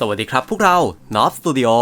สวัสดีครับพวกเรา North Studio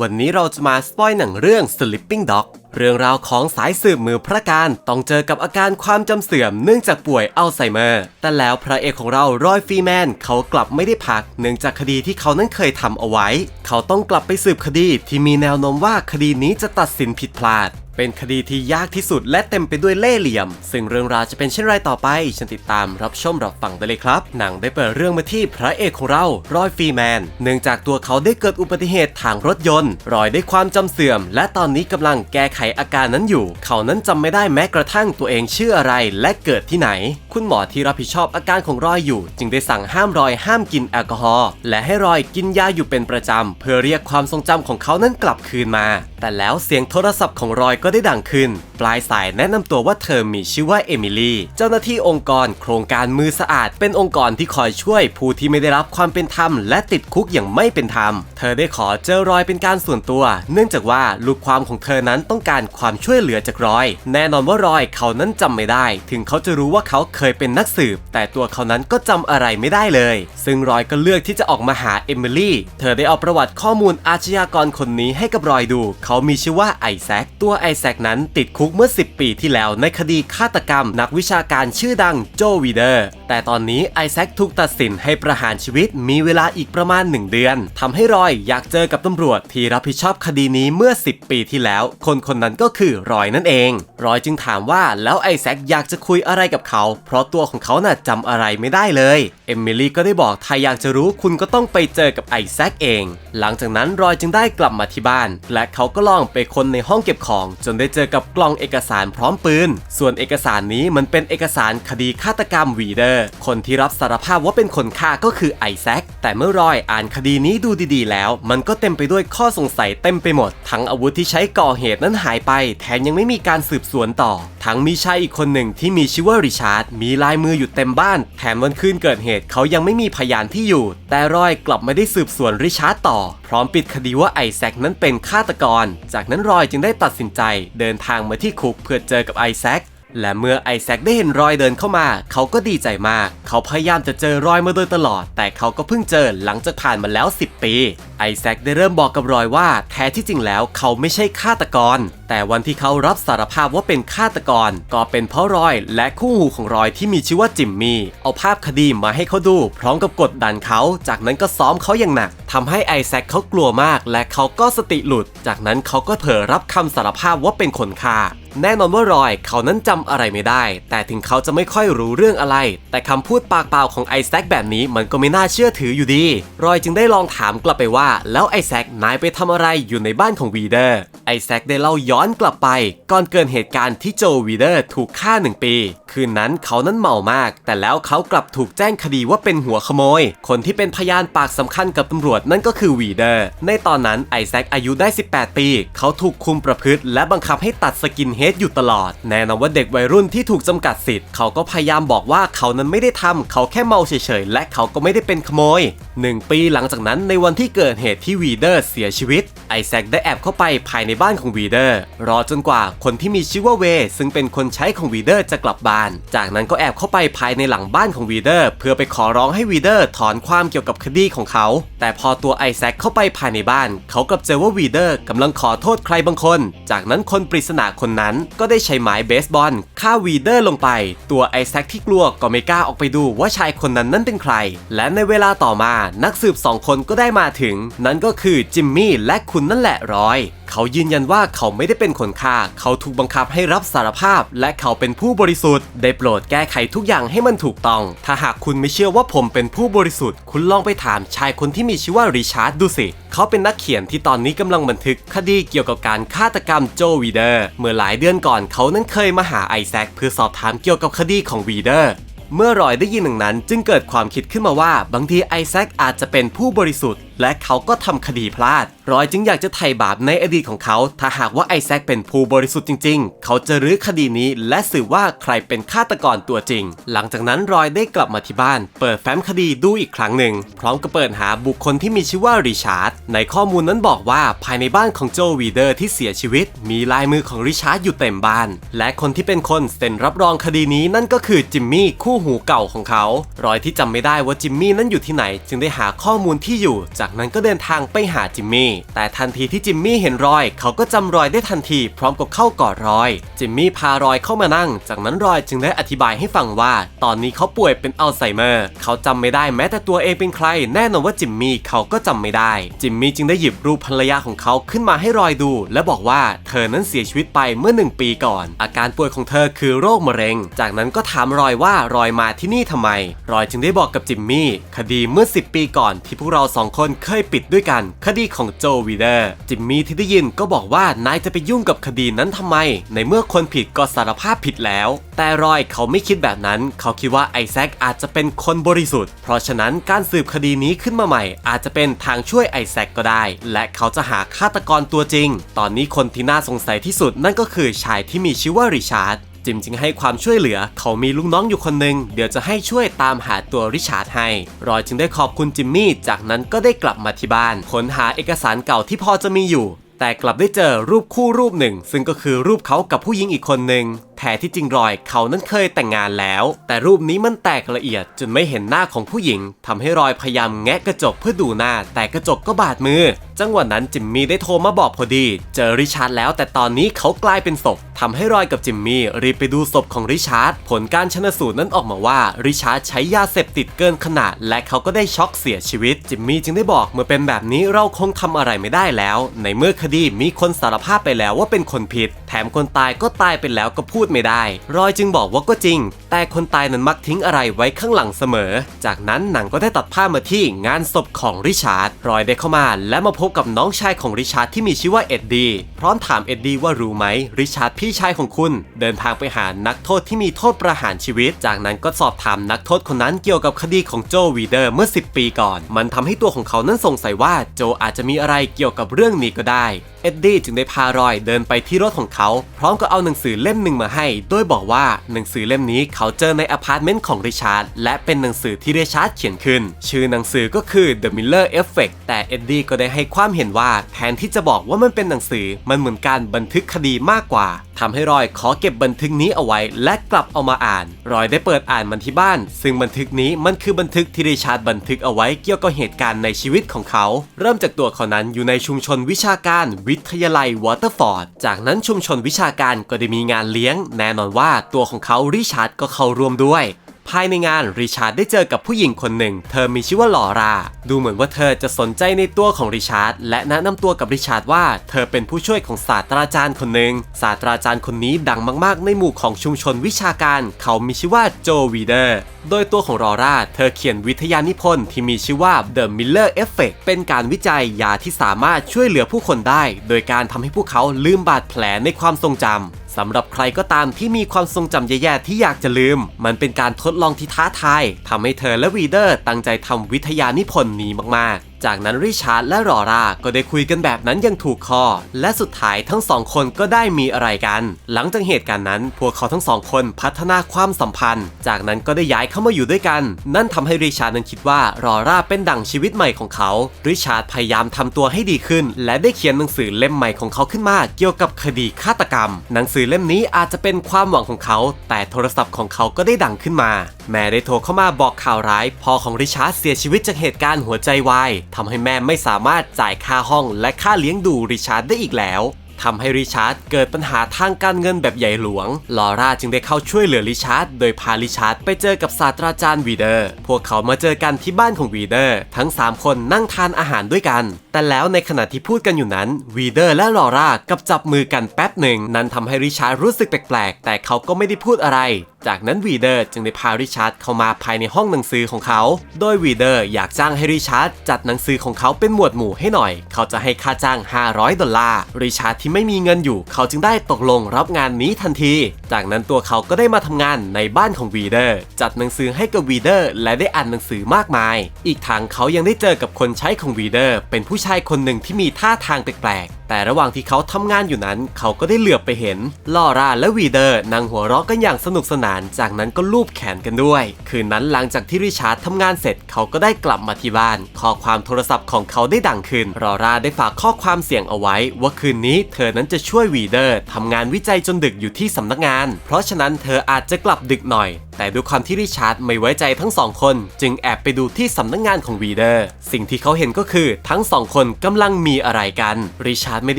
วันนี้เราจะมาสปอยหนังเรื่อง Sleeping Dog เรื่องราวของสายสืบมือพระการต้องเจอกับอาการความจำเสื่อมเนื่องจากป่วยอัลไซเมอร์ แต่แล้วพระเอกของเรารอยฟรีแมนเขากลับไม่ได้พัก เนื่องจากคดีที่เขานั้นเคยทำเอาไว้ เขาต้องกลับไปสืบคดีที่มีแนวโน้มว่าคดีนี้จะตัดสินผิดพลาด เป็นคดีที่ยากที่สุดและเต็มไปด้วยเล่ห์เหลี่ยม ซึ่งเรื่องราวจะเป็นเช่นไรต่อไป ฉันติดตามรับชมรับฟังได้เลยครับ หนังได้เปิดเรื่องมาที่พระเอกของเรารอยฟรีแมน เนื่องจากตัวเขาได้เกิดอุบัติเหตุทางรถยนต์ รอยได้ความจำเสื่อม และตอนนี้กำลังแก้ไขอาการนั้นอยู่ เขานั้นจำไม่ได้แม้กระทั่งตัวเองชื่ออะไรและเกิดที่ไหน คุณหมอที่รับผิดชอบอาการของรอยอยู่ จึงได้สั่งห้ามรอยห้ามกินแอลกอฮอล์และให้รอยกินยาอยู่เป็นประจำ เพื่อเรียกความทรงจำของเขานั้นกลับคืนมา แต่แล้วเสียงโทรศัพท์ของรอยก็ได้ดังขึ้น ปลายสายแนะนำตัวว่าเธอมีชื่อว่าเอมิลี่เจ้าหน้าที่องค์กร โครงการมือสะอาด เป็นองค์กรที่คอยช่วยผู้ที่ไม่ได้รับความเป็นธรรม และติดคุกอย่างไม่เป็นธรรม เธอได้ขอเจอรอยเป็นการส่วนตัว เนื่องจากว่าลูกความของเธอนั้นต้องการความช่วยเหลือจากรอย แน่นอนว่ารอยเขานั้นจำไม่ได้ ถึงเขาจะรู้ว่าเขาเคยเป็นนักสืบ แต่ตัวเขานั้นก็จำอะไรไม่ได้เลย ซึ่งรอยก็เลือกที่จะออกมาหาเอมิลี่ เธอได้เอาประวัติข้อมูลอาชญากรคนนี้ให้กับรอยดู เขามีชื่อว่าไอแซค ตัวไอแซคนั้นติดคุกเมื่อ 10 ปีที่แล้วในคดีฆาตกรรมนักวิชาการชื่อดังโจวีเดอร์แต่ตอนนี้ไอแซคถูกตัดสินให้ประหารชีวิตมีเวลาอีกประมาณ 1 เดือนทำให้รอยอยากเจอกับตำรวจที่รับผิดชอบคดีนี้เมื่อ 10 ปีที่แล้ว คนคนนั้นก็คือรอยนั่นเอง รอยจึงถามว่าแล้วไอแซคอยากจะคุยอะไรกับเขา เพราะตัวของเขาน่ะจำอะไรไม่ได้เลยเอมิลี่ก็ได้บอกถ้าอยากจะรู้คุณก็ต้องไปเจอกับไอแซคเอง หลังจากนั้นรอยจึงได้กลับมาที่บ้าน และเขาก็ลองไปคนในห้องเก็บของ จนได้เจอกับกล่องเอกสารพร้อมปืน ส่วนเอกสารนี้มันเป็นเอกสารคดีฆาตกรรมวีเดอร์คนที่รับสารภาพว่าเป็นคนฆ่าก็คือไอแซค แต่เมื่อรอยอ่านคดีนี้ดูดีๆ แล้ว มันก็เต็มไปด้วยข้อสงสัยเต็มไปหมด ทั้งอาวุธที่ใช้ก่อเหตุนั้นหายไป แถมยังไม่มีการสืบสวนต่อ ทั้งมีชายอีกคนหนึ่งที่มีชื่อว่าริชาร์ด มีลายมืออยู่เต็มบ้าน แถมวันคืนเกิดเหตุเขายังไม่มีพยานที่อยู่ แต่รอยกลับไม่ได้สืบสวนริชาร์ดต่อ พร้อมปิดคดีว่าไอแซคนั้นเป็นฆาตกร จากนั้นรอยจึงได้ตัดสินใจ เดินทางมาที่คุกเพื่อเจอกับไอแซค และเมื่อไอแซคได้เห็นรอยเดินเข้ามา เขาก็ดีใจมาก เขาพยายามจะเจอรอยมาโดยตลอด แต่เขาก็เพิ่งเจอหลังจากผ่านมาแล้ว 10 ปี ไอแซคได้เริ่มบอกกับรอยว่า แท้ที่จริงแล้วเขาไม่ใช่ฆาตกร แต่วันที่เขารับสารภาพว่าเป็นฆาตกร ก็เป็นเพราะรอย และคู่หูของรอยที่มีชื่อว่าจิมมี่เอาภาพคดีมาให้เขาดู พร้อมกับกดดันเขา จากนั้นก็ซ้อมเขาอย่างหนักทำให้ไอแซคเขากลัวมาก และเขาก็สติหลุด จากนั้นเขาก็เผลอรับคำสารภาพว่าเป็นคนฆ่า แน่นอนว่ารอยเขานั้นจำอะไรไม่ได้ แต่ถึงเขาจะไม่ค่อยรู้เรื่องอะไร แต่คำพูดปากเปล่าของไอแซคแบบนี้มันก็ไม่น่าเชื่อถืออยู่ดี รอยจึงได้ลองถามกลับไปว่า แล้วไอแซคนายไปทำอะไรอยู่ในบ้านของวีเดอร์ไอแซคได้เล่าย้อนกลับไป ก่อนเกิดเหตุการณ์ที่โจวีเดอร์ถูกฆ่าหนึ่งปีคืนนั้นเขานั้นเมามาก แต่แล้วเขากลับถูกแจ้งคดีว่าเป็นหัวขโมย คนที่เป็นพยานปากสำคัญกับตำรวจนั่นก็คือวีเดอร์ ในตอนนั้นไอแซคอายุได้ 18 ปี เขาถูกคุมประพฤติ และบังคับให้ตัดสกินเฮดอยู่ตลอด แน่นอนว่าเด็กวัยรุ่นที่ถูกจำกัดสิทธิ์เขาก็พยายามบอกว่าเขานั้นไม่ได้ทำเขาแค่เมาเฉยๆและเขาก็ไม่ได้เป็นขโมย 1 ปีหลังจากนั้นในวันที่เกิดเหตุที่วีเดอร์เสียชีวิตไอแซคได้แอบเข้าไปภายในบ้านของวีเดอร์รอจนกว่าคนที่มีชื่อว่าเวซึ่งเป็นคนใช้ของวีเดอร์จะกลับบ้านจากนั้นก็แอบเข้าไปภายในหลังบ้านของวีเดอร์ เพื่อไปขอร้องให้วีเดอร์ถอนความเกี่ยวกับคดีของเขา แต่พอตัวไอแซคเข้าไปภายในบ้าน เขากลับเจอว่าวีเดอร์กำลังขอโทษใครบางคน จากนั้นคนปริศนาคนนั้นก็ได้ใช้ไม้เบสบอลฆ่าวีเดอร์ลงไป ตัวไอแซคที่กลัวก็ไม่กล้าออกไปดูว่าชายคนนั้นนั่นเป็นใคร และในเวลาต่อมานักสืบสองคนก็ได้มาถึง นั่นก็คือจิมมี่และคุณนั่นแหละรอยเขายืนยันว่าเขาไม่ได้เป็นคนฆ่า เขาถูกบังคับให้รับสารภาพ และเขาเป็นผู้บริสุทธิ์ ได้โปรดแก้ไขทุกอย่างให้มันถูกต้อง ถ้าหากคุณไม่เชื่อว่าผมเป็นผู้บริสุทธิ์ คุณลองไปถามชายคนที่มีชื่อว่าริชาร์ดดูสิ เขาเป็นนักเขียนที่ตอนนี้กำลังบันทึกคดีเกี่ยวกับการฆาตกรรมโจวีเดอร์ เมื่อหลายเดือนก่อนเขานั้นเคยมาหาไอแซคเพื่อสอบถามเกี่ยวกับคดีของวีเดอร์เมื่อรอยได้ยินหนึ่งนั้น จึงเกิดความคิดขึ้นมาว่า บางทีไอแซคอาจจะเป็นผู้บริสุทธิ์ และเขาก็ทำคดีพลาด รอยจึงอยากจะไถ่บาปในอดีตของเขา ถ้าหากว่าไอแซคเป็นผู้บริสุทธิ์จริง ๆ เขาจะรื้อคดีนี้และสืบว่าใครเป็นฆาตกรตัวจริง หลังจากนั้นรอยได้กลับมาที่บ้าน เปิดแฟ้มคดีดูอีกครั้งหนึ่ง พร้อมกับเปิดหาบุคคลที่มีชื่อว่าริชาร์ด ในข้อมูลนั้นบอกว่าภายในบ้านของโจวีเดอร์ที่เสียชีวิต มีลายมือของริชาร์ดอยู่เต็มบ้าน และคนที่เป็นคนเซ็นรับรองคดีนี้นั่นก็คือจิมมี่คู่หูเก่าของเขา รอยที่จำไม่ได้ว่าจิมมี่นั้นอยู่ที่ไหน จึงได้หาข้อมูลที่อยู่จากจากนั้นก็เดินทางไปหาจิมมี่ แต่ทันทีที่จิมมี่เห็นรอย เขาก็จำรอยได้ทันทีพร้อมกับเข้ากอดรอย จิมมี่พารอยเข้ามานั่ง จากนั้นรอยจึงได้อธิบายให้ฟังว่า ตอนนี้เขาป่วยเป็นอัลไซเมอร์ เขาจำไม่ได้แม้แต่ตัวเองเป็นใคร แน่นอนว่าจิมมี่เขาก็จำไม่ได้ จิมมี่จึงได้หยิบรูปภรรยาของเขาขึ้นมาให้รอยดู และบอกว่าเธอนั้นเสียชีวิตไปเมื่อหนึ่งปีก่อน อาการป่วยของเธอคือโรคมะเร็ง จากนั้นก็ถามรอยว่ารอยมาที่นี่ทำไม รอยจึงได้บอกกับจิมมี่คดีเมื่อ 10 ปีก่อนที่พวกเราสองคนเคยปิดด้วยกัน คดีของโจวีเดอร์ จิมมี่ที่ได้ยินก็บอกว่านายจะไปยุ่งกับคดีนั้นทำไม ในเมื่อคนผิดก็สารภาพผิดแล้ว แต่รอยเขาไม่คิดแบบนั้น เขาคิดว่าไอแซคอาจจะเป็นคนบริสุทธิ์ เพราะฉะนั้นการสืบคดีนี้ขึ้นมาใหม่ อาจจะเป็นทางช่วยไอแซคก็ได้ และเขาจะหาฆาตกรตัวจริง ตอนนี้คนที่น่าสงสัยที่สุดนั่นก็คือชายที่มีชื่อว่าริชาร์ด จิมจึงให้ความช่วยเหลือ เขามีลูกน้องอยู่คนหนึ่งเดี๋ยวจะให้ช่วยตามหาตัวริชาร์ดให้ รอยจึงได้ขอบคุณจิมมี่ จากนั้นก็ได้กลับมาที่บ้านค้นหาเอกสารเก่าที่พอจะมีอยู่ แต่กลับได้เจอรูปคู่รูปหนึ่ง ซึ่งก็คือรูปเขากับผู้หญิงอีกคนหนึ่ง แท้ที่จริงรอยเขานั้นเคยแต่งงานแล้ว แต่รูปนี้มันแตกละเอียดจนไม่เห็นหน้าของผู้หญิงทำให้รอยพยายามแงะกระจกเพื่อดูหน้า แต่กระจกก็บาดมือ จังหวะนั้นจิมมี่ได้โทรมาบอกพอดี เจอริชาร์ดแล้วแต่ตอนนี้เขากลายเป็นศพทำให้รอยกับจิมมี่รีบไปดูศพของริชาร์ดผลการชนสูตรนั้นออกมาว่าริชาร์ดใช้ยาเสพติดเกินขนาด และเขาก็ได้ช็อกเสียชีวิต จิมมี่จึงได้บอกเมื่อเป็นแบบนี้เราคงทำอะไรไม่ได้แล้ว ในเมื่อคดีมีคนสารภาพไปแล้วว่าเป็นคนผิดแถมคนตายก็ตายไปแล้วก็พูดไม่ได้ รอยจึงบอกว่าก็จริง แต่คนตายนั้นมักทิ้งอะไรไว้ข้างหลังเสมอ จากนั้นหนังก็ได้ตัดภาพมาที่งานศพของริชาร์ดรอยได้เข้ามา และมาพบกับน้องชายของริชาร์ดที่มีชื่อว่าเอ็ดดี้พร้อมถามเอ็ดดี้ว่ารู้ไหม ริชาร์ดพี่ชายของคุณ เดินทางไปหานักโทษที่มีโทษประหารชีวิต จากนั้นก็สอบถามนักโทษคนนั้นเกี่ยวกับคดีของโจวีเดอร์เมื่อ 10 ปีก่อน มันทำให้ตัวของเขานั้นสงสัยว่าโจอาจจะมีอะไรเกี่ยวกับเรื่องนี้ก็ได้เอ็ดดี้จึงได้พารอยเดินไปที่รถของเขา พร้อมกับเอาหนังสือเล่มหนึ่งมาให้ โดยบอกว่าหนังสือเล่มนี้เขาเจอในอพาร์ตเมนต์ของริชาร์ดและเป็นหนังสือที่ริชาร์ดเขียนขึ้น ชื่อหนังสือก็คือ The Miller Effect แต่เอ็ดดี้ก็ได้ให้ความเห็นว่า แทนที่จะบอกว่ามันเป็นหนังสือมันเหมือนการบันทึกคดีมากกว่าทำให้รอยขอเก็บบันทึกนี้เอาไว้ และกลับเอามาอ่าน รอยได้เปิดอ่านมันที่บ้าน ซึ่งบันทึกนี้มันคือบันทึกที่ริชาร์ดบันทึกเอาไว้เกี่ยวกับเหตุการณ์ในชีวิตของเขา เริ่มจากตัวเขานั้นอยู่ในชุมชนวิชาการวิทยาลัยวอเตอร์ฟอร์ดจากนั้นชุมชนวิชาการก็ได้มีงานเลี้ยง แน่นอนว่าตัวของเขาริชาร์ดก็เข้าร่วมด้วย ภายในงานริชาร์ดได้เจอกับผู้หญิงคนหนึ่ง เธอมีชื่อว่าลอรา ดูเหมือนว่าเธอจะสนใจในตัวของริชาร์ดและแนะนำตัวกับริชาร์ดว่าเธอเป็นผู้ช่วยของศาสตราจารย์คนหนึ่งศาสตราจารย์คนนี้ดังมากๆ ในหมู่ของชุมชนวิชาการ เขามีชื่อว่าโจวีเดอร์โดยตัวของลอราเธอเขียนวิทยานิพนธ์ที่มีชื่อว่า The Miller Effect เป็นการวิจัยยาที่สามารถช่วยเหลือผู้คนได้ โดยการทำให้พวกเขาลืมบาดแผลในความทรงจำ สำหรับใครก็ตามที่มีความทรงจำแย่ๆที่อยากจะลืม มันเป็นการทดลองที่ท้าทายทำให้เธอและวีเดอร์ตั้งใจทำวิทยานิพนธ์นี้มากๆจากนั้นริชาร์ดและรอราก็ได้คุยกันแบบนั้นยังถูกคอ และสุดท้ายทั้งสองคนก็ได้มีอะไรกัน หลังจากเหตุการณ์นั้น พวกเขาทั้งสองคนพัฒนาความสัมพันธ์ จากนั้นก็ได้ย้ายเข้ามาอยู่ด้วยกัน นั่นทำให้ริชาร์ดนั้นคิดว่ารอราเป็นดั่งชีวิตใหม่ของเขา ริชาร์ดพยายามทำตัวให้ดีขึ้น และได้เขียนหนังสือเล่มใหม่ของเขาขึ้นมาเกี่ยวกับคดีฆาตกรรม หนังสือเล่มนี้อาจจะเป็นความหวังของเขา แต่โทรศัพท์ของเขาก็ได้ดังขึ้นมา แม่ได้โทรเข้ามาบอกข่าวร้ายพ่อของริชาร์ดเสียชีวิตจากเหตุการณ์หัวใจวายทำให้แม่ไม่สามารถจ่ายค่าห้องและค่าเลี้ยงดูริชาร์ดได้อีกแล้วทำให้ริชาร์ดเกิดปัญหาทางการเงินแบบใหญ่หลวง ลอร่าจึงได้เข้าช่วยเหลือริชาร์ดโดยพาริชาร์ดไปเจอกับศาสตราจารย์วีเดอร์ พวกเขามาเจอกันที่บ้านของวีเดอร์ ทั้ง 3 คนนั่งทานอาหารด้วยกัน แต่แล้วในขณะที่พูดกันอยู่นั้นวีเดอร์และลอร่ากับจับมือกันแป๊บหนึ่ง นั่นทำให้ริชาร์ดรู้สึกแปลกๆ แต่เขาก็ไม่ได้พูดอะไร จากนั้นวีเดอร์จึงได้พาริชาร์ดเข้ามาภายในห้องหนังสือของเขา โดยวีเดอร์อยากจ้างให้ริชาร์ดจัดหนังสือของเขาเป็นหมวดหมู่ให้หน่อย เขาจะให้ค่าจ้าง 500 ดอลลาร์ ริชาร์ดที่ไม่มีเงินอยู่ เขาจึงได้ตกลงรับงานนี้ทันที จากนั้นตัวเขาก็ได้มาทำงานในบ้านของวีเดอร์ จัดหนังสือให้กับวีเดอร์ และได้อ่านหนังสือมากมาย อีกทางเขายังได้เจอกับคนใช้ของวีเดอร์ เป็นผู้ชายคนหนึ่งที่มีท่าทางแปลกแต่ระหว่างที่เขาทำงานอยู่นั้น เขาก็ได้เหลือบไปเห็น ลอร่าและวีเดอร์นั่งหัวเราะกันอย่างสนุกสนานจากนั้นก็ลูบแขนกันด้วย คืนนั้นหลังจากที่ริชาร์ดทำงานเสร็จเขาก็ได้กลับมาที่บ้าน ข้อความโทรศัพท์ของเขาได้ดังขึ้น รอราได้ฝากข้อความเสียงเอาไว้ ว่าคืนนี้เธอนั้นจะช่วยวีเดอร์ทำงานวิจัยจนดึกอยู่ที่สำนักงาน เพราะฉะนั้นเธออาจจะกลับดึกหน่อย แต่ด้วยความที่ริชาร์ดไม่ไว้ใจทั้งสองคน จึงแอบไปดูที่สำนักงานของวีเดอร์ สิ่งที่เขาเห็นก็คือทั้งสองคนกำลังมีอะไรกัน ริชาร์ดไม่ไ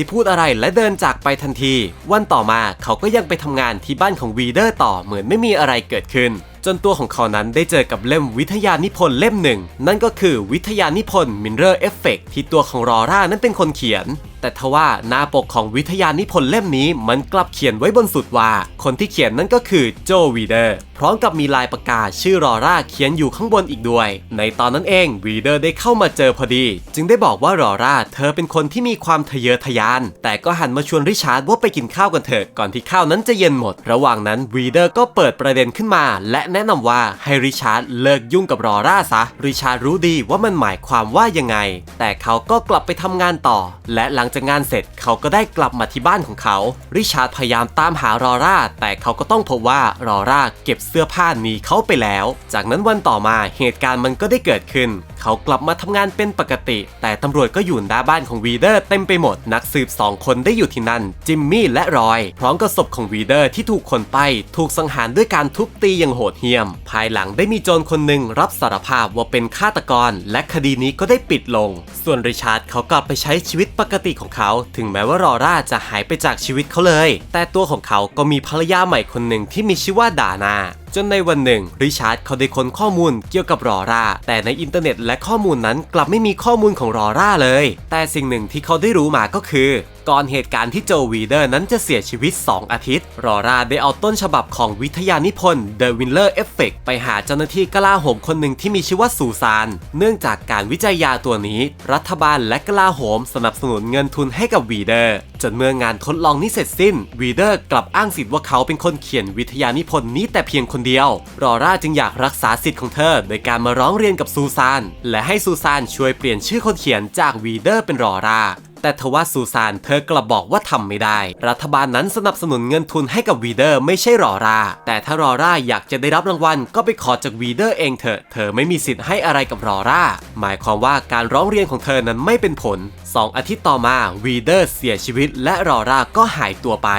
ด้พูดอะไรและเดินจากไปทันที วันต่อมาเขาก็ยังไปทำงานที่บ้านของวีเดอร์ต่อเหมือนไม่มีอะไรเกิดขึ้นจนตัวของเขานั้นได้เจอกับเล่มวิทยานิพนธ์เล่มหนึ่ง นั่นก็คือวิทยานิพนธ์มินเรอร์เอฟเฟกที่ตัวของรอร่านั้นเป็นคนเขียนแต่ทว่าหน้าปกของวิทยานิพนธ์เล่มนี้มันกลับเขียนไว้บนสุดว่า คนที่เขียนนั่นก็คือโจวีเดอร์ พร้อมกับมีลายปากกาชื่อรอร่าเขียนอยู่ข้างบนอีกด้วย ในตอนนั้นเองวีเดอร์ได้เข้ามาเจอพอดี จึงได้บอกว่ารอร่าเธอเป็นคนที่มีความทะเยอทะยาน แต่ก็หันมาชวนริชาร์ดว่าไปกินข้าวกันเถอะก่อนที่ข้าวนั้นจะเย็นหมด ระหว่างนั้นวีเดอร์ก็เปิดประเด็นขึ้นมา และแนะนำว่าให้ริชาร์ดเลิกยุ่งกับรอร่าซะริชาร์ดรู้ดีว่ามันหมายความว่ายังไง แต่เขาก็กลับไปทำงานต่อ และหลังจากงานเสร็จเขาก็ได้กลับมาที่บ้านของเขา ริชาร์ดพยายามตามหารอร่า แต่เขาก็ต้องพบว่ารอร่าเก็บเสื้อผ้าหนีเขาไปแล้ว จากนั้นวันต่อมาเหตุการณ์มันก็ได้เกิดขึ้น เขากลับมาทำงานเป็นปกติ แต่ตำรวจก็อยู่หน้าบ้านของวีเดอร์เต็มไปหมดนักสืบสองคนได้อยู่ที่นั่นจิมมี่และรอย พร้อมกับศพของวีเดอร์ที่ถูกคนไปถูกสังหารด้วยการทุบตีอย่างโหดเหี้ยม ภายหลังได้มีโจรคนหนึ่งรับสารภาพว่าเป็นฆาตกร และคดีนี้ก็ได้ปิดลง ส่วนริชาร์ดเขากลับไปใช้ชีวิตปกติของเขา ถึงแม้ว่ารอร่าจะหายไปจากชีวิตเขาเลย แต่ตัวของเขาก็มีภรรยาใหม่คนหนึ่งที่มีชื่อว่าดานาจนในวันหนึ่งริชาร์ดเขาได้ค้นข้อมูลเกี่ยวกับรอร่า แต่ในอินเทอร์เน็ตและข้อมูลนั้นกลับไม่มีข้อมูลของรอร่าเลย แต่สิ่งหนึ่งที่เขาได้รู้มาก็คือ ก่อนเหตุการณ์ที่โจวีเดอร์นั้นจะเสียชีวิต 2 อาทิตย์ รอราได้เอาต้นฉบับของวิทยานิพนธ์ The Willer Effect ไปหาเจ้าหน้าที่กลาโหมคนหนึ่งที่มีชื่อว่าซูซาน เนื่องจากการวิจัยยาตัวนี้ รัฐบาลและกลาโหมสนับสนุนเงินทุนให้กับวีเดอร์ จนเมื่องานทดลองนี้เสร็จสิ้น วีเดอร์กลับอ้างสิทธิ์ว่าเขาเป็นคนเขียนวิทยานิพนธ์นี้แต่เพียงคนเดียว รอร่าจึงอยากรักษาสิทธิ์ของเธอ โดยการมาร้องเรียนกับซูซาน และให้ซูซานช่วยเปลี่ยนชื่อคนเขียนจากวีเดอร์เป็นรอร่า แต่ทว่าซูซานเธอกลับบอกว่าทำไม่ได้ รัฐบาลนั้นสนับสนุนเงินทุนให้กับวีเดอร์ไม่ใช่รอราแต่ถ้ารอราอยากจะได้รับรางวัล ก็ไปขอจากวีเดอร์เองเถอะเธอไม่มีสิทธิ์ให้อะไรกับรอราหมายความว่าการร้องเรียนของเธอนั้นไม่เป็นผล 2 อาทิตย์ต่อมาวีเดอร์เสียชีวิต และรอราก็หายตัวไป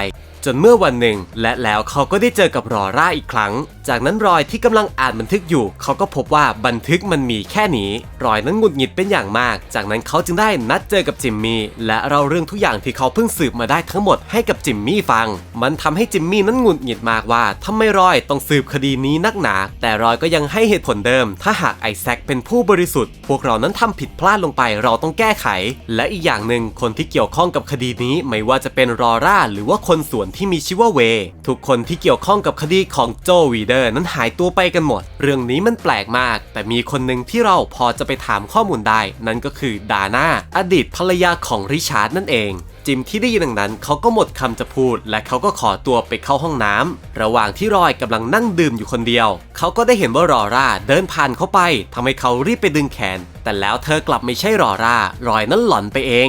จนเมื่อวันหนึ่ง และแล้วเขาก็ได้เจอกับรอร่าอีกครั้ง จากนั้นรอยที่กำลังอ่านบันทึกอยู่ เขาก็พบว่าบันทึกมันมีแค่นี้ รอยนั้นหงุดหงิดเป็นอย่างมาก จากนั้นเขาจึงได้นัดเจอกับจิมมี่และเล่าเรื่องทุกอย่างที่เขาเพิ่งสืบมาได้ทั้งหมดให้กับจิมมี่ฟัง มันทำให้จิมมี่นั้นหงุดหงิดมากว่าทำไมรอยต้องสืบคดีนี้นักหนา แต่รอยก็ยังให้เหตุผลเดิม ถ้าหากไอแซคเป็นผู้บริสุทธิ์ พวกเรานั้นทำผิดพลาดลงไปเราต้องแก้ไข และอีกอย่างหนึ่งคนที่เกี่ยวข้องกับคดีนี้ไม่ว่าจะเป็นรอร่าหรือว่าคนสวนที่มีชื่อว่าเว ทุกคนที่เกี่ยวข้องกับคดีของโจวีเดอร์นั้นหายตัวไปกันหมด เรื่องนี้มันแปลกมาก แต่มีคนหนึ่งที่เราพอจะไปถามข้อมูลได้ นั่นก็คือดาน่าอดีตภรรยาของริชาร์ดนั่นเองจิมที่ได้ยินดังนั้นเขาก็หมดคำจะพูด และเขาก็ขอตัวไปเข้าห้องน้ำระหว่างที่รอยกำลังนั่งดื่มอยู่คนเดียว เขาก็ได้เห็นว่ารอร่าเดินผ่านเข้าไปทำให้เขารีบไปดึงแขน แต่แล้วเธอกลับไม่ใช่รอร่ารอยนั้นหลอนไปเอง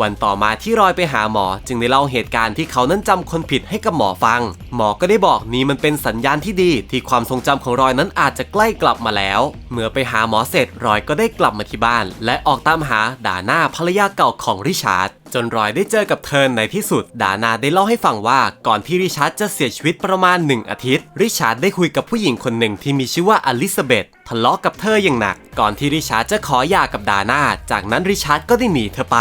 วันต่อมาที่รอยไปหาหมอ จึงได้เล่าเหตุการณ์ที่เขานั้นจำคนผิดให้กับหมอฟัง หมอก็ได้บอกนี่มันเป็นสัญญาณที่ดี ที่ความทรงจำของรอยนั้นอาจจะใกล้กลับมาแล้ว เมื่อไปหาหมอเสร็จรอยก็ได้กลับมาที่บ้าน และออกตามหาด่าหน้าภรรยาเก่าของริชาร์ด จนรอยได้เจอกับเธอในที่สุด ดานาได้เล่าให้ฟังว่าก่อนที่ริชาร์ดจะเสียชีวิตประมาณ 1 อาทิตย์ ริชาร์ดได้คุยกับผู้หญิงคนหนึ่งที่มีชื่อว่าอลิซาเบธทะเลาะกับเธออย่างหนัก ก่อนที่ริชาร์ดจะขอหย่ากับดาน่า จากนั้นริชาร์ดก็ได้หนีเธอไป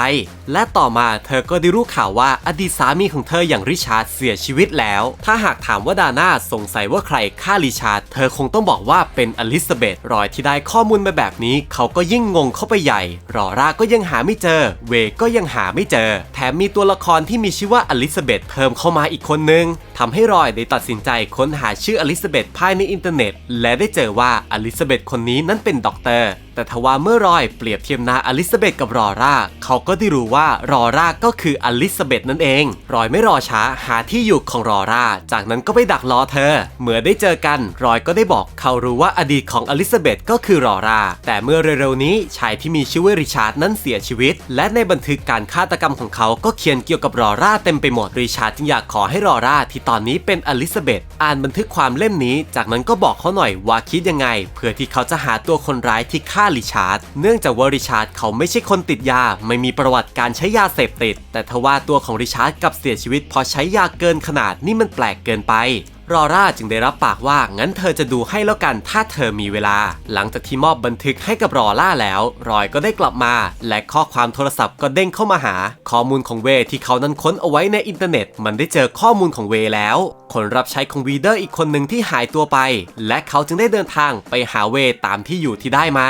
และต่อมาเธอก็ได้รู้ข่าวว่าอดีตสามีของเธออย่างริชาร์ดเสียชีวิตแล้ว ถ้าหากถามว่าดาน่าสงสัยว่าใครฆ่าริชาร์ด เธอคงต้องบอกว่าเป็นอลิซาเบธรอยที่ได้ข้อมูลมาแบบนี้ เขาก็ยิ่งงงเข้าไปใหญ่ รอร่าก็ยังหาไม่เจอ เวก็ยังหาไม่เจอแถมมีตัวละครที่มีชื่อว่าอลิซาเบธเพิ่มเข้ามาอีกคนนึงทำให้รอยได้ตัดสินใจค้นหาชื่ออลิซาเบธภายในอินเทอร์เน็ต และได้เจอว่าอลิซาเบธคนนี้นั้นเป็นด็อกเตอร์ แต่ทว่าเมื่อรอยเปรียบเทียบหนาอลิซาเบธกับรอร่า เขาก็ได้รู้ว่ารอร่าก็คืออลิซาเบธนั่นเอง รอยไม่รอช้าหาที่อยู่ของรอร่า จากนั้นก็ไปดักรอเธอ เมื่อได้เจอกันรอยก็ได้บอกเขารู้ว่าอดีตของอลิซาเบธก็คือรอร่า แต่เมื่อเร็วๆนี้ชายที่มีชื่อว่าริชาร์ดนั้นเสียชีวิต และในบันทึกการฆาตกรรมของเขาก็เขียนเกี่ยวกับรอร่าเต็มไปหมดริชาร์ดจึงอยากขอให้รอร่าที่ตอนนี้เป็นอลิซาเบธอ่านบันทึกความเล่มนี้ จากนั้นก็บอกเขาหน่อยว่าคิดยังไงเพื่อที่เขาจะหาตัวคนร้ายที่ฆ่าริชาร์ดเนื่องจากว่าริชาร์ดเขาไม่ใช่คนติดยา ไม่มีประวัติการใช้ยาเสพติด แต่ทว่าตัวของริชาร์ดกับเสียชีวิตเพราะใช้ยาเกินขนาดนี่มันแปลกเกินไป รอร่าจึงได้รับปากว่างั้นเธอจะดูให้แล้วกันถ้าเธอมีเวลา หลังจากที่มอบบันทึกให้กับรอร่าแล้ว รอยก็ได้กลับมา และข้อความโทรศัพท์ก็เด้งเข้ามาหา ข้อมูลของเวที่เขานั้นค้นเอาไว้ในอินเทอร์เน็ต มันได้เจอข้อมูลของเวแล้ว คนรับใช้ของวีเดอร์อีกคนหนึ่งที่หายตัวไป และเขาจึงได้เดินทางไปหาเวตามที่อยู่ที่ได้มา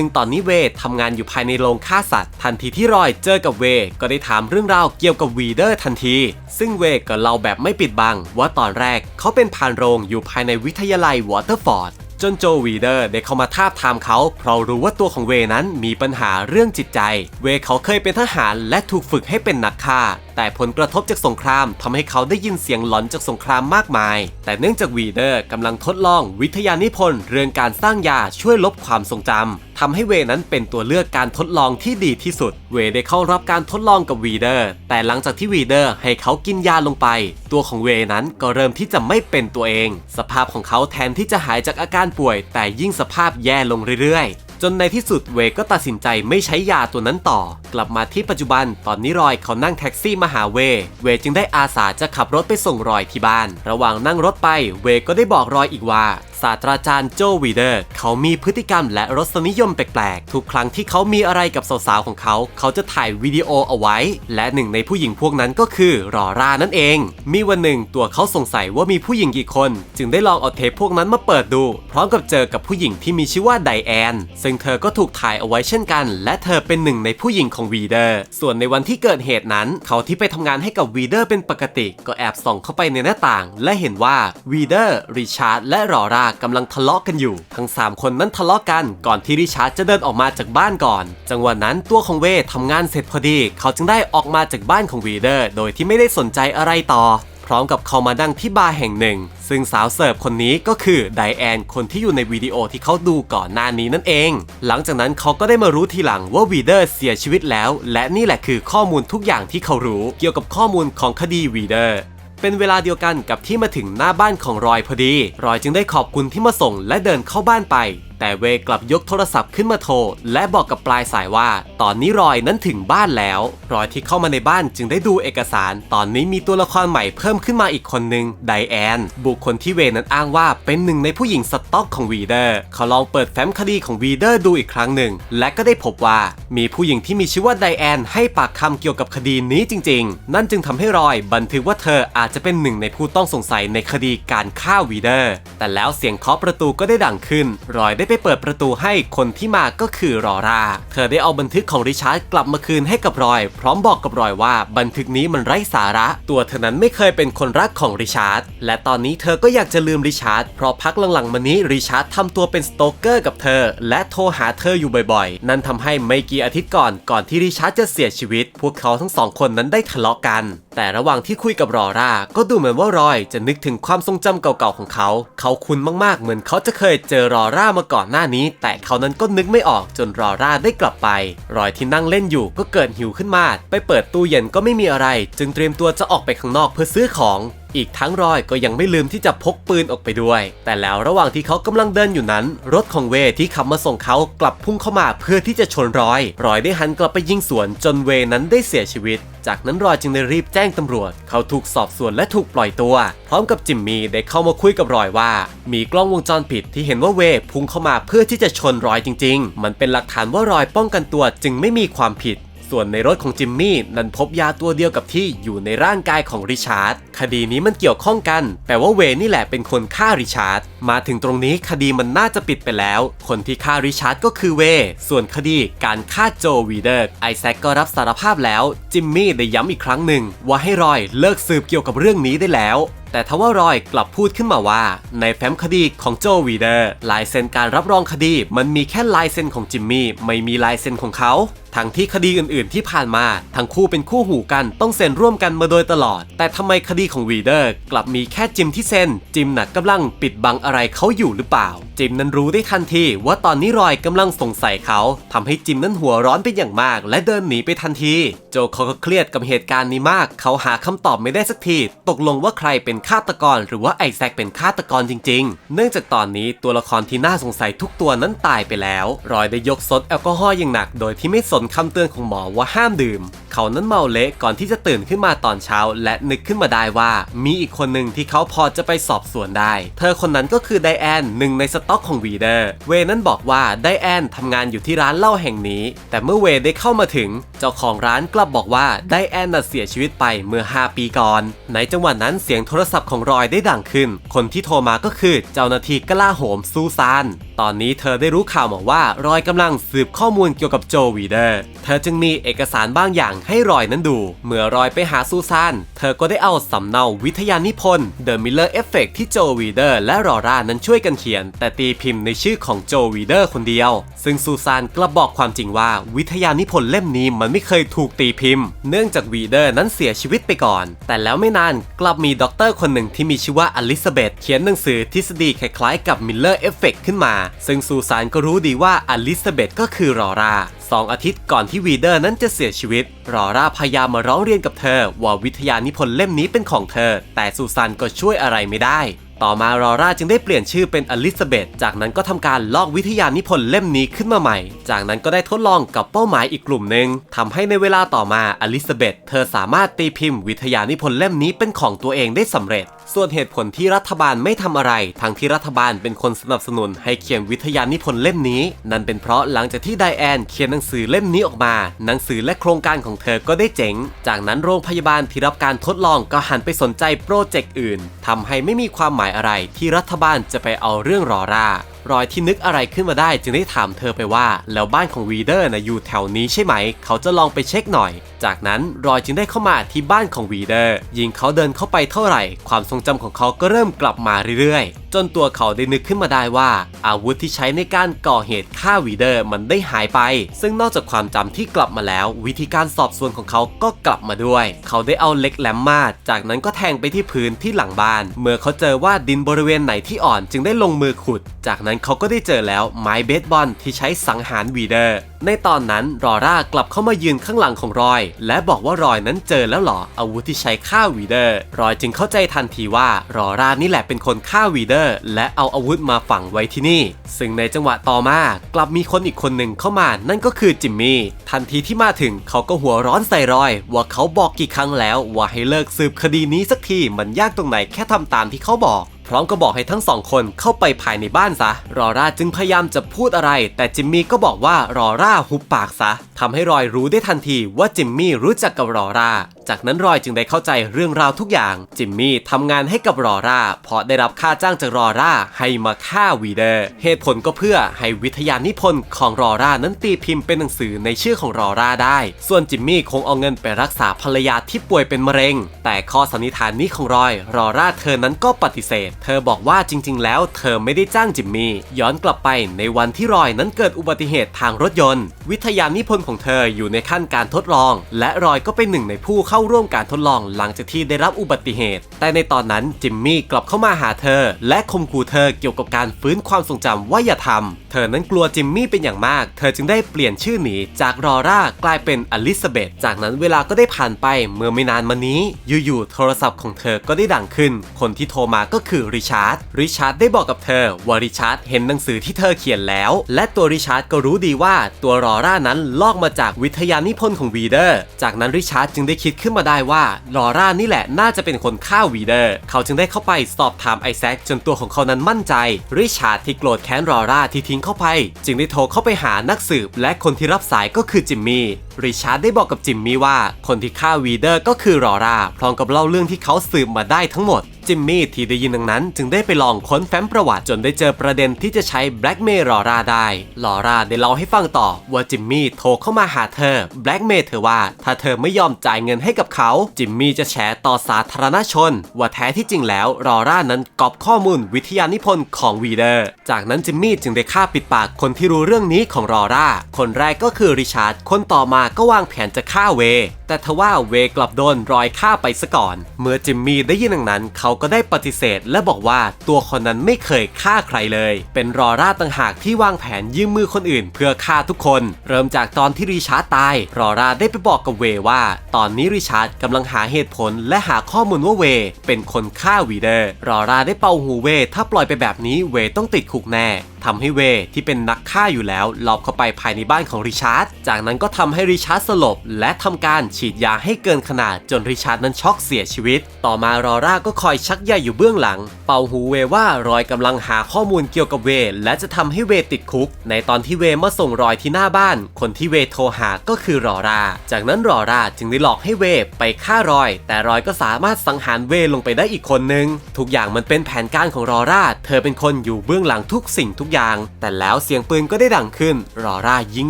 ซึ่งตอนนี้เวทำงานอยู่ภายในโรงฆ่าสัตว์ ทันทีที่รอยเจอกับเวก็ได้ถามเรื่องราวเกี่ยวกับวีเดอร์ทันที ซึ่งเวก็เล่าแบบไม่ปิดบัง ว่าตอนแรกเขาเป็นพานโรงอยู่ภายในวิทยาลัยวอเตอร์ฟอร์ดจนโจวีเดอร์ได้เข้ามาทาบทามเขาเพราะรู้ว่าตัวของเวนั้นมีปัญหาเรื่องจิตใจ เวเขาเคยเป็นทหารและถูกฝึกให้เป็นนักฆ่า แต่ผลกระทบจากสงครามทำให้เขาได้ยินเสียงหลอนจากสงครามมากมาย แต่เนื่องจากวีเดอร์กำลังทดลองวิทยานิพนธ์เรื่องการสร้างยาช่วยลบความทรงจำทำให้เวนั้นเป็นตัวเลือกการทดลองที่ดีที่สุด เวได้เข้ารับการทดลองกับวีเดอร์ แต่หลังจากที่วีเดอร์ให้เขากินยาลงไป ตัวของเวนั้นก็เริ่มที่จะไม่เป็นตัวเอง สภาพของเขาแทนที่จะหายจากอาการป่วย แต่ยิ่งสภาพแย่ลงเรื่อยๆ จนในที่สุดเวก็ตัดสินใจไม่ใช้ยาตัวนั้นต่อกลับมาที่ปัจจุบันตอนนี้รอยเขานั่งแท็กซี่มาหาเว เวจึงได้อาสาจะขับรถไปส่งรอยที่บ้าน ระหว่างนั่งรถไปเวก็ได้บอกรอยอีกว่าศาสตราจารย์โจวีเดอร์ เขามีพฤติกรรมและรสนิยมแปลกๆ ทุกครั้งที่เขามีอะไรกับสาวๆของเขา เขาจะถ่ายวิดีโอเอาไว้ และหนึ่งในผู้หญิงพวกนั้นก็คือรอรานั่นเอง มีวันหนึ่งตัวเขาสงสัยว่ามีผู้หญิงกี่คน จึงได้ลองเอาเทปพวกนั้นมาเปิดดู พร้อมกับเจอกับผู้หญิงที่มีชื่อว่าไดแอน ซึ่งเธอก็ถูกถ่ายเอาไว้เช่นกัน และเธอเป็นหนึ่งในผู้หญิงของวีเดอร์ ส่วนในวันที่เกิดเหตุนั้น เขาที่ไปทำงานให้กับวีเดอร์เป็นปกติ ก็แอบส่องเข้าไปในหน้าต่าง และเห็นว่าวีเดอร์ ริชาร์ด และรอร่ากำลังทะเลาะกันอยู่ ทั้ง 3 คนนั้นทะเลาะกัน ก่อนที่ริชาร์ดจะเดินออกมาจากบ้านก่อน จังหวะนั้นตัวของเวททำงานเสร็จพอดี เขาจึงได้ออกมาจากบ้านของวีเดอร์ โดยที่ไม่ได้สนใจอะไรต่อ พร้อมกับเขามานั่งที่บาร์แห่งหนึ่ง ซึ่งสาวเสิร์ฟคนนี้ก็คือไดแอนคนที่อยู่ในวิดีโอที่เขาดูก่อนหน้านี้นั่นเอง หลังจากนั้นเขาก็ได้มารู้ทีหลังว่าวีเดอร์เสียชีวิตแล้ว และนี่แหละคือข้อมูลทุกอย่างที่เขารู้ เกี่ยวกับข้อมูลของคดีวีเดอร์เป็นเวลาเดียวกันกับที่มาถึงหน้าบ้านของรอยพอดี รอยจึงได้ขอบคุณที่มาส่งและเดินเข้าบ้านไป แต่เวกลับยกโทรศัพท์ขึ้นมาโทร และบอกกับปลายสายว่า ตอนนี้รอยนั้นถึงบ้านแล้ว รอยที่เข้ามาในบ้านจึงได้ดูเอกสาร ตอนนี้มีตัวละครใหม่เพิ่มขึ้นมาอีกคนหนึ่งไดแอน บุคคลที่เวนั้นอ้างว่าเป็นหนึ่งในผู้หญิงสต็อกของวีเดอร์ เขาลองเปิดแฟ้มคดีของวีเดอร์ดูอีกครั้งหนึ่ง และก็ได้พบว่ามีผู้หญิงที่มีชื่อว่าไดแอนให้ปากคำเกี่ยวกับคดีนี้จริง ๆ นั่นจึงทำให้รอยบันทึกว่าเธออาจจะเป็นหนึ่งในผู้ต้องสงสัยในคดีการฆ่าวีเดอร์ แต่แล้วเสียงเคาะประตูก็ได้ดังขึ้น รอยได้ไปเปิดประตูให้คนที่มาก็คือรอราเธอได้เอาบันทึกของริชาร์ดกลับมาคืนให้กับรอย พร้อมบอกกับรอยว่าบันทึกนี้มันไร้สาระ ตัวเธอนั้นไม่เคยเป็นคนรักของริชาร์ดและตอนนี้เธอก็อยากจะลืมริชาร์ดเพราะพักหลังๆมานี้ริชาร์ดทำตัวเป็นสโตเกอร์กับเธอ และโทรหาเธออยู่บ่อยๆ นั่นทำให้ไม่กี่อาทิตย์ก่อนก่อนที่ริชาร์ดจะเสียชีวิต พวกเขาทั้งสองคนนั้นได้ทะเลาะกัน แต่ระหว่างที่คุยกับรอราก็ดูเหมือนว่ารอยจะนึกถึงความทรงจำเก่าๆของเขา เขาคุ้นมากๆเหมือนเขาจะเคยเจอรอรามาก่อนหน้านี้ แต่เขานั้นก็นึกไม่ออกจนรอราได้กลับไป รอยที่นั่งเล่นอยู่ก็เกิดหิวขึ้นมา ไปเปิดตู้เย็นก็ไม่มีอะไร จึงเตรียมตัวจะออกไปข้างนอกเพื่อซื้อของ อีกทั้งรอยก็ยังไม่ลืมที่จะพกปืนออกไปด้วย แต่แล้วระหว่างที่เขากำลังเดินอยู่นั้น รถของเวที่ขับมาส่งเขากลับพุ่งเข้ามาเพื่อที่จะชนรอย รอยได้หันกลับไปยิงสวนจนเวนั้นได้เสียชีวิต จากนั้นรอยจึงได้รีบแจ้งตำรวจ เขาถูกสอบสวนและถูกปล่อยตัว พร้อมกับจิมมี่ได้เข้ามาคุยกับรอยว่า มีกล้องวงจรปิดที่เห็นว่าเวพุ่งเข้ามาเพื่อที่จะชนรอยจริง ๆ มันเป็นหลักฐานว่ารอยป้องกันตัวจึงไม่มีความผิด ส่วนในรถของจิมมี่นั้นพบยาตัวเดียวกับที่อยู่ในร่างกายของริชาร์ด คดีนี้มันเกี่ยวข้องกันแปลว่าเวนี่แหละเป็นคนฆ่าริชาร์ด มาถึงตรงนี้คดีมันน่าจะปิดไปแล้ว คนที่ฆ่าริชาร์ดก็คือเว ส่วนคดีการฆ่าโจวีเดอร์ไอแซคก็รับสารภาพแล้ว จิมมี่ได้ย้ำอีกครั้งหนึ่งว่าให้รอยเลิกสืบเกี่ยวกับเรื่องนี้ได้แล้วแต่ทว่ารอยกลับพูดขึ้นมาว่า ในแฟ้มคดีของโจวีเดอร์ลายเซ็นการรับรองคดี มันมีแค่ลายเซ็นของจิมมี่ไม่มีลายเซ็นของเขา ทั้งที่คดีอื่นๆ ที่ผ่านมา ทั้งคู่เป็นคู่หูกันต้องเซ็นร่วมกันมาโดยตลอด แต่ทำไมคดีของวีเดอร์ กลับมีแค่จิมที่เซ็นจิมน่ะกำลังปิดบังอะไรเขาอยู่หรือเปล่า จิมนั้นรู้ได้ทันทีว่าตอนนี้รอยกำลังสงสัยเขาทำให้จิมนั้นหัวร้อนเป็นอย่างมาก และเดินหนีไปทันที โจเขาก็เครียดกับเหตุการณ์นี้มาก เขาหาคำตอบไม่ได้สักที ตกลงว่าใครเป็นฆาตกร หรือว่าไอแซคเป็นฆาตกรจริง ๆ เนื่องจากตอนนี้ตัวละครที่น่าสงสัยทุกตัวนั้นตายไปแล้ว รอยได้ยกซดแอลกอฮอล์อย่างหนัก โดยที่ไม่สนคำเตือนของหมอว่าห้ามดื่ม เขานั้นเมาเละก่อนที่จะตื่นขึ้นมาตอนเช้า และนึกขึ้นมาได้ว่า มีอีกคนหนึ่งที่เขาพอจะไปสอบสวนได้ เธอคนนั้นก็คือไดแอนหนึ่งในสต็อกของวีเดอร์ เวนั้นบอกว่าไดแอนทำงานอยู่ที่ร้านเหล้าแห่งนี้ แต่เมื่อเวได้เข้ามาถึง เจ้าของร้านกลับบอกว่าไดแอนน่ะเสียชีวิตไปเมื่อ 5 ปีก่อน ในจังหวะนั้นเสียงโทรศัพท์ของรอยได้ดังขึ้น คนที่โทรมาก็คือเจ้าหน้าที่กล้าโหมซูซาน ตอนนี้เธอได้รู้ข่าวมาว่ารอยกำลังสืบข้อมูลเกี่ยวกับโจวีเดอร์ เธอจึงมีเอกสารบางอย่างให้รอยนั้นดู เมื่อรอยไปหาซูซาน เธอก็ได้เอาสำเนาวิทยานิพนธ์ The Miller Effect ที่โจวีเดอร์และรอร่านั้นช่วยกันเขียน แต่ตีพิมพ์ในชื่อของโจวีเดอร์คนเดียว ซึ่งซูซานกลับบอกความจริงว่าวิทยานิพนธ์เล่มนี้มันไม่เคยถูกตีพิมพ์ เนื่องจากวีเดอร์นั้นเสียชีวิตไปก่อน แต่แล้วไม่นานกลับมีด็อกเตอร์คนหนึ่งที่มีชื่อว่าอลิซาเบธเขียนหนังสือทฤษฎีคล้ายๆกับ Miller Effect ขึ้นมาซึ่งซูซานก็รู้ดีว่าอลิซาเบธก็คือรอราสองอาทิตย์ก่อนที่วีเดอร์นั้นจะเสียชีวิต รอราพยายามมาร้องเรียนกับเธอ ว่าวิทยานิพนธ์เล่มนี้เป็นของเธอ แต่ซูซานก็ช่วยอะไรไม่ได้ ต่อมารอร่าจึงได้เปลี่ยนชื่อเป็นอลิซาเบธจากนั้นก็ทำการลอกวิทยานิพนธ์เล่มนี้ขึ้นมาใหม่ จากนั้นก็ได้ทดลองกับเป้าหมายอีกกลุ่มหนึ่งทำให้ในเวลาต่อมาอลิซาเบธเธอสามารถตีพิมพ์วิทยานิพนธ์เล่มนี้เป็นของตัวเองได้สำเร็จ ส่วนเหตุผลที่รัฐบาลไม่ทำอะไรทั้งที่รัฐบาลเป็นคนสนับสนุนให้เขียนวิทยานิพนธ์เล่มนี้ นั่นเป็นเพราะหลังจากที่ไดแอนเขียนหนังสือเล่มนี้ออกมา หนังสือและโครงการของเธอก็ได้เจ๋ง จากนั้นโรงพยาบาลที่รับการทดลองก็หันไปสนใจโปรเจกต์อื่นทำให้ไม่มีความหมายอะไรที่รัฐบาลจะไปเอาเรื่องรอร่ารอยที่นึกอะไรขึ้นมาได้จึงได้ถามเธอไปว่า แล้วบ้านของวีเดอร์นะอยู่แถวนี้ใช่ไหม เขาจะลองไปเช็คหน่อยจากนั้นรอยจึงได้เข้ามาที่บ้านของวีเดอร์ ยิงเขาเดินเข้าไปเท่าไหร่ ความทรงจำของเขาก็เริ่มกลับมาเรื่อยๆ จนตัวเขาได้นึกขึ้นมาได้ว่า อาวุธที่ใช้ในการก่อเหตุฆ่าวีเดอร์มันได้หายไป ซึ่งนอกจากความจำที่กลับมาแล้ว วิธีการสอบสวนของเขาก็กลับมาด้วย เขาได้เอาเล็กแหลมมาดจากนั้นก็แทงไปที่พื้นที่หลังบ้าน เมื่อเขาเจอว่าดินบริเวณไหนที่อ่อนจึงได้ลงมือขุด จากนั้นเขาก็ได้เจอแล้วไม้เบสบอลที่ใช้สังหารวีเดอร์ ในตอนนั้นรอร่ากลับเข้ามายืนข้างหลังของรอยและบอกว่ารอยนั้นเจอแล้วหรออาวุธที่ใช้ฆ่าวีเดอร์ รอยจึงเข้าใจทันทีว่ารอรานี่แหละเป็นคนฆ่าวีเดอร์ และเอาอาวุธมาฝังไว้ที่นี่ ซึ่งในจังหวะต่อมากลับมีคนอีกคนหนึ่งเข้ามานั่นก็คือจิมมี่ทันทีที่มาถึงเขาก็หัวร้อนใส่รอย ว่าเขาบอกกี่ครั้งแล้วว่าให้เลิกสืบคดีนี้สักทีมันยากตรงไหนแค่ทำตามที่เขาบอก พร้อมก็บอกให้ทั้งสองคนเข้าไปภายในบ้านซะ รอร่าจึงพยายามจะพูดอะไร แต่จิมมี่ก็บอกว่ารอร่าหุบปากซะทำให้รอยรู้ได้ทันทีว่าจิมมี่รู้จักกับรอร่า จากนั้นรอยจึงได้เข้าใจเรื่องราวทุกอย่าง จิมมี่ทำงานให้กับรอร่า เพราะได้รับค่าจ้างจากรอร่าให้มาฆ่าวีเดอร์ เหตุผลก็เพื่อให้วิทยานิพนธ์ของรอร่านั้นตีพิมพ์เป็นหนังสือในชื่อของรอร่าได้ ส่วนจิมมี่คงเอาเงินไปรักษาภรรยาที่ป่วยเป็นมะเร็ง แต่ข้อสันนิษฐานนี้ของรอย รอร่าเธอนั้นก็ปฏิเสธเธอบอกว่าจริง ๆ แล้วเธอไม่ได้จ้างจิมมี่ ย้อนกลับไปในวันที่รอยนั้นเกิดอุบัติเหตุทางรถยนต์ วิทยานิพนธ์ของเธออยู่ในขั้นการทดลอง และรอยก็เป็นหนึ่งในผู้เข้าร่วมการทดลองหลังจากที่ได้รับอุบัติเหตุ แต่ในตอนนั้นจิมมี่กลับเข้ามาหาเธอ และข่มขู่เธอเกี่ยวกับการฟื้นความทรงจำว่าอย่าทำเธอนั้นกลัวจิมมี่เป็นอย่างมาก เธอจึงได้เปลี่ยนชื่อหนีจากรอร่ากลายเป็นอลิซาเบธจากนั้นเวลาก็ได้ผ่านไปเมื่อไม่นานมานี้ อยู่ๆโทรศัพท์ของเธอก็ได้ดังขึ้น คนที่โทรมาก็คือริชาร์ด ริชาร์ดได้บอกกับเธอว่าริชาร์ดเห็นหนังสือที่เธอเขียนแล้ว และตัวริชาร์ดก็รู้ดีว่าตัวรอร่านั้นลอกมาจากวิทยานิพนธ์ของวีเดอร์ จากนั้นริชาร์ดจึงได้คิดขึ้นมาได้ว่าลอร่านี่แหละน่าจะเป็นคนฆ่าวีเดอร์ เขาจึงได้เข้าไปสอบถามไอแซคจนตัวของเขานั้นมั่นใจ ริชาร์ดที่โกรธแค้นลอร่าที่ทิ้งเข้าไป จึงได้โทรเข้าไปหานักสืบ และคนที่รับสายก็คือจิมมี่ริชาร์ดได้บอกกับจิมมี่ว่า คนที่ฆ่าวีเดอร์ก็คือลอร่าพร้อมกับเล่าเรื่องที่เขาสืบมาได้ทั้งหมดจิมมี่ที่ได้ยินดังนั้น จึงได้ไปลองค้นแฟ้มประวัติจนได้เจอประเด็นที่จะใช้แบล็กเมย์ลอราได้ลอราได้เล่าให้ฟังต่อว่าจิมมี่โทรเข้ามาหาเธอแบล็กเมย์เธอว่า ถ้าเธอไม่ยอมจ่ายเงินให้กับเขา จิมมี่จะแฉต่อสาธารณชน ว่าแท้ที่จริงแล้วลอรานั้นกอบข้อมูลวิทยานิพนธ์ของวีเดอร์ จากนั้นจิมมี่จึงได้ฆ่าปิดปากคนที่รู้เรื่องนี้ของลอราคนแรกก็คือริชาร์ดคนต่อมาก็วางแผนจะฆ่าเว แต่ทว่าเวกลับโดนรอยฆ่าไปซะก่อน เมื่อจิมมี่ได้ยินดังนั้นเขาก็ได้ปฏิเสธ และบอกว่าตัวคนนั้นไม่เคยฆ่าใครเลย เป็นรอร่าต่างหากที่วางแผนยืมมือคนอื่น เพื่อฆ่าทุกคน เริ่มจากตอนที่ริชาร์ดตาย รอร่าได้ไปบอกกับเวว่า ตอนนี้ริชาร์ดกำลังหาเหตุผลและหาข้อมูลว่าเว เป็นคนฆ่าวีเดอร์ รอร่าได้เป่าหูเว ถ้าปล่อยไปแบบนี้เวต้องติดคุกแน่ทำให้เวที่เป็นนักฆ่าอยู่แล้วหลอบเข้าไปภายในบ้านของริชาร์ด จากนั้นก็ทำให้ริชาร์ดสลบ และทำการฉีดยาให้เกินขนาดจนริชาร์ดนั้นช็อกเสียชีวิต ต่อมารอร่าก็คอยชักใยอยู่เบื้องหลัง เป่าหูเวว่ารอยกำลังหาข้อมูลเกี่ยวกับเว และจะทำให้เวติดคุก ในตอนที่เวมาส่งรอยที่หน้าบ้าน คนที่เวโทรหาก็คือรอร่า จากนั้นรอร่าจึงได้หลอกให้เวไปฆ่ารอย แต่รอยก็สามารถสังหารเวลงไปได้อีกคนนึง ทุกอย่างมันเป็นแผนการของรอร่า เธอเป็นคนอยู่เบื้องหลังทุกสิ่งทุกอย่าง แต่แล้วเสียงปืนก็ได้ดังขึ้น รอร่ายิง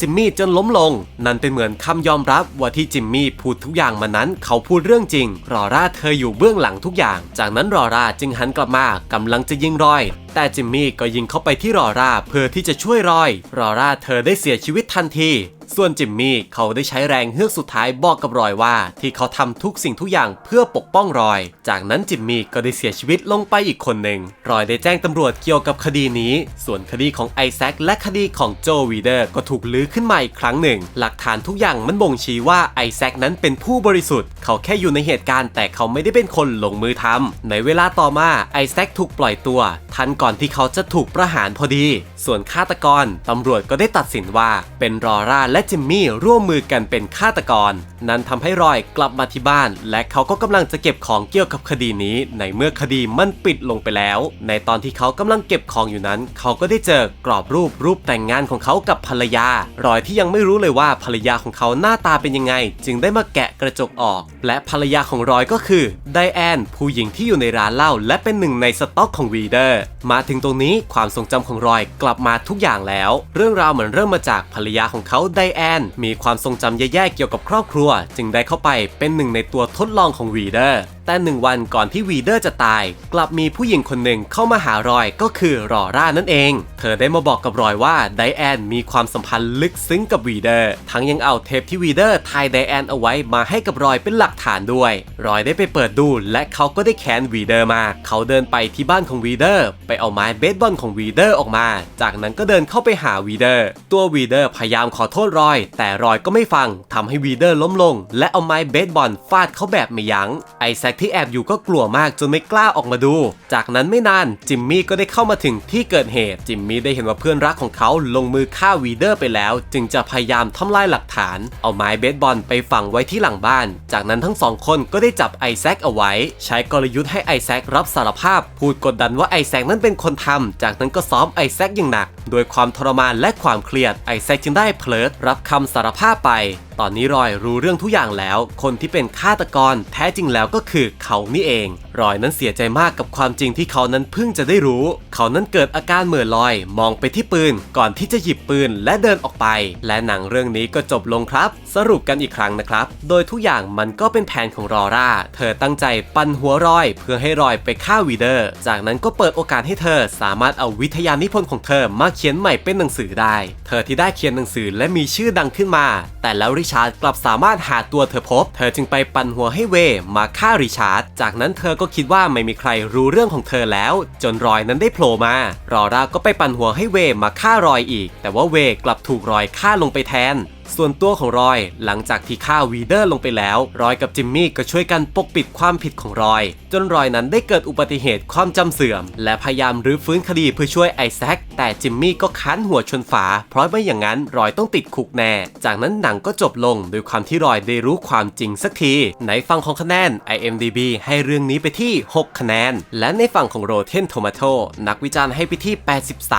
จิมมี่จนล้มลง นั่นเป็นเหมือนคำยอมรับว่าที่จิมมี่พูดทุกอย่างมานั้น เขาพูดเรื่องจริง รอร่าเธออยู่เบื้องหลังทุกอย่าง จากนั้นรอร่าจึงหันกลับมากำลังจะยิงรอย แต่จิมมี่ก็ยิงเข้าไปที่รอร่าเพื่อที่จะช่วยรอย รอร่าเธอได้เสียชีวิตทันที ส่วนจิมมี่เขาได้ใช้แรงเฮือกสุดท้ายบอกกับรอยว่า ที่เขาทำทุกสิ่งทุกอย่างเพื่อปกป้องรอย จากนั้นจิมมี่ก็ได้เสียชีวิตลงไปอีกคนหนึ่งรอยได้แจ้งตำรวจเกี่ยวกับคดีนี้ ส่วนคดีของไอแซคและคดีของโจวีเดอร์ก็ถูกลื้อขึ้นมาอีกครั้งหนึ่ง หลักฐานทุกอย่างมันบ่งชี้ว่าไอแซคนั้นเป็นผู้บริสุทธิ์ เขาแค่อยู่ในเหตุการณ์แต่เขาไม่ได้เป็นคนลงมือทำในเวลาต่อมาไอแซคถูกปล่อยตัว ทันก่อนที่เขาจะถูกประหารพอดี ส่วนฆาตกรตำรวจก็ได้ตัดสินว่าเป็นรอร่าและจิมมี่ร่วมมือกันเป็นฆาตกร นั้นทำให้รอยกลับมาที่บ้าน และเขาก็กำลังจะเก็บของเกี่ยวกับคดีนี้ ในเมื่อคดีมันปิดลงไปแล้ว ในตอนที่เขากำลังเก็บของอยู่นั้น เขาก็ได้เจอกรอบรูปรูปแต่งงานของเขากับภรรยา รอยที่ยังไม่รู้เลยว่าภรรยาของเขาหน้าตาเป็นยังไง จึงได้มาแกะกระจกออก และภรรยาของรอยก็คือไดแอนผู้หญิงที่อยู่ในร้านเหล้าและเป็นหนึ่งในสต็อกของวีเดอร์ มาถึงตรงนี้ความทรงจำของรอยกลับมาทุกอย่างแล้ว เรื่องราวเหมือนเริ่มมาจากภรรยาของเขาไดแอนมีความทรงจำแย่ๆเกี่ยวกับครอบครัว จึงได้เข้าไปเป็นหนึ่งในตัวทดลองของวีเดอร์แต่หนึ่งวันก่อนที่วีเดอร์จะตาย กลับมีผู้หญิงคนหนึ่งเข้ามาหารอยก็คือรอร่านั่นเอง เธอได้มาบอกกับรอยว่าไดแอนมีความสัมพันธ์ลึกซึ้งกับวีเดอร์ ทั้งยังเอาเทปที่วีเดอร์ทายไดแอนเอาไว้มาให้กับรอยเป็นหลักฐานด้วย รอยได้ไปเปิดดู และเขาก็ได้แค้นวีเดอร์มา เขาเดินไปที่บ้านของวีเดอร์ ไปเอาไม้เบสบอลของวีเดอร์ออกมา จากนั้นก็เดินเข้าไปหาวีเดอร์ ตัววีเดอร์พยายามขอโทษรอย แต่รอยก็ไม่ฟังทำให้วีเดอร์ล้มลง และเอาไม้เบสบอลฟาดเขาแบบไม่ยัง้งไอแซคที่แอบอยู่ก็กลัวมากจนไม่กล้าออกมาดู จากนั้นไม่นานจิมมี่ก็ได้เข้ามาถึงที่เกิดเหตุ จิมมี่ได้เห็นว่าเพื่อนรักของเขาลงมือฆ่าวีเดอร์ไปแล้ว จึงจะพยายามทำลายหลักฐาน เอาไม้เบสบอลไปฝังไว้ที่หลังบ้าน จากนั้นทั้งสองคนก็ได้จับไอแซคเอาไว้ ใช้กลยุทธ์ให้ไอแซครับสารภาพ พูดกดดันว่าไอแซคนั้นเป็นคนทำจากนั้นก็ซ้อมไอแซคอย่างหนัก โดยความทรมานและความเครียดไอแซคจึงได้เพลิดรับคำสารภาพไปตอนนี้รอยรู้เรื่องทุกอย่างแล้ว คนที่เป็นฆาตกรแท้จริงแล้วก็คือเขานี่เอง รอยนั้นเสียใจมากกับความจริงที่เขานั้นเพิ่งจะได้รู้ เขานั้นเกิดอาการเหม่อลอย มองไปที่ปืน ก่อนที่จะหยิบปืนและเดินออกไป และหนังเรื่องนี้ก็จบลงครับ สรุปกันอีกครั้งนะครับ โดยทุกอย่างมันก็เป็นแผนของรอร่า เธอตั้งใจปั่นหัวรอย เพื่อให้รอยไปฆ่าวีเดอร์ จากนั้นก็เปิดโอกาสให้เธอสามารถเอาวิทยานิพนธ์ของเธอมาเขียนใหม่เป็นหนังสือได้ เธอที่ได้เขียนหนังสือและมีชื่อดังขึ้นมา แต่แล้วริชาร์ดกลับสามารถหาตัวเธอพบ เธอจึงไปปั่นหัวให้เวมาฆ่าริชาร์ด จากนั้นเธอก็คิดว่าไม่มีใครรู้เรื่องของเธอแล้ว จนรอยนั้นได้โผล่มา รอร่าก็ไปปั่นหัวให้เวมาฆ่ารอยอีก แต่ว่าเวกลับถูกรอยฆ่าลงไปแทน ส่วนตัวของรอยหลังจากที่ฆ่าวีเดอร์ลงไปแล้ว รอยกับจิมมี่ก็ช่วยกันปกปิดความผิดของรอย จนรอยนั้นได้เกิดอุบัติเหตุความจำเสื่อม และพยายามรื้อฟื้นคดีเพื่อช่วยไอแซคแต่จิมมี่ก็คันหัวชนฝา เพราะไม่อย่างนั้นรอยต้องติดคุกแน่ จากนั้นหนังก็จบลงโดยความที่รอยได้รู้ความจริงสักทีในฝั่งของคะแนน IMDB ให้เรื่องนี้ไปที่ 6 คะแนน และในฝั่งของ Rotten Tomato นักวิจารณ์ให้ไปที่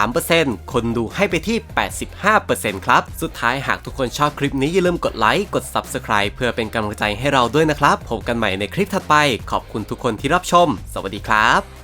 83%คนดูให้ไปที่ 85%ครับสุดท้ายหากทุกคนชอบคลิปนี้อย่าลืมกดไลค์ กด Subscribe เพื่อเป็นกำลังใจให้เราด้วยนะครับ พบกันใหม่ในคลิปถัดไป ขอบคุณทุกคนที่รับชม สวัสดีครับ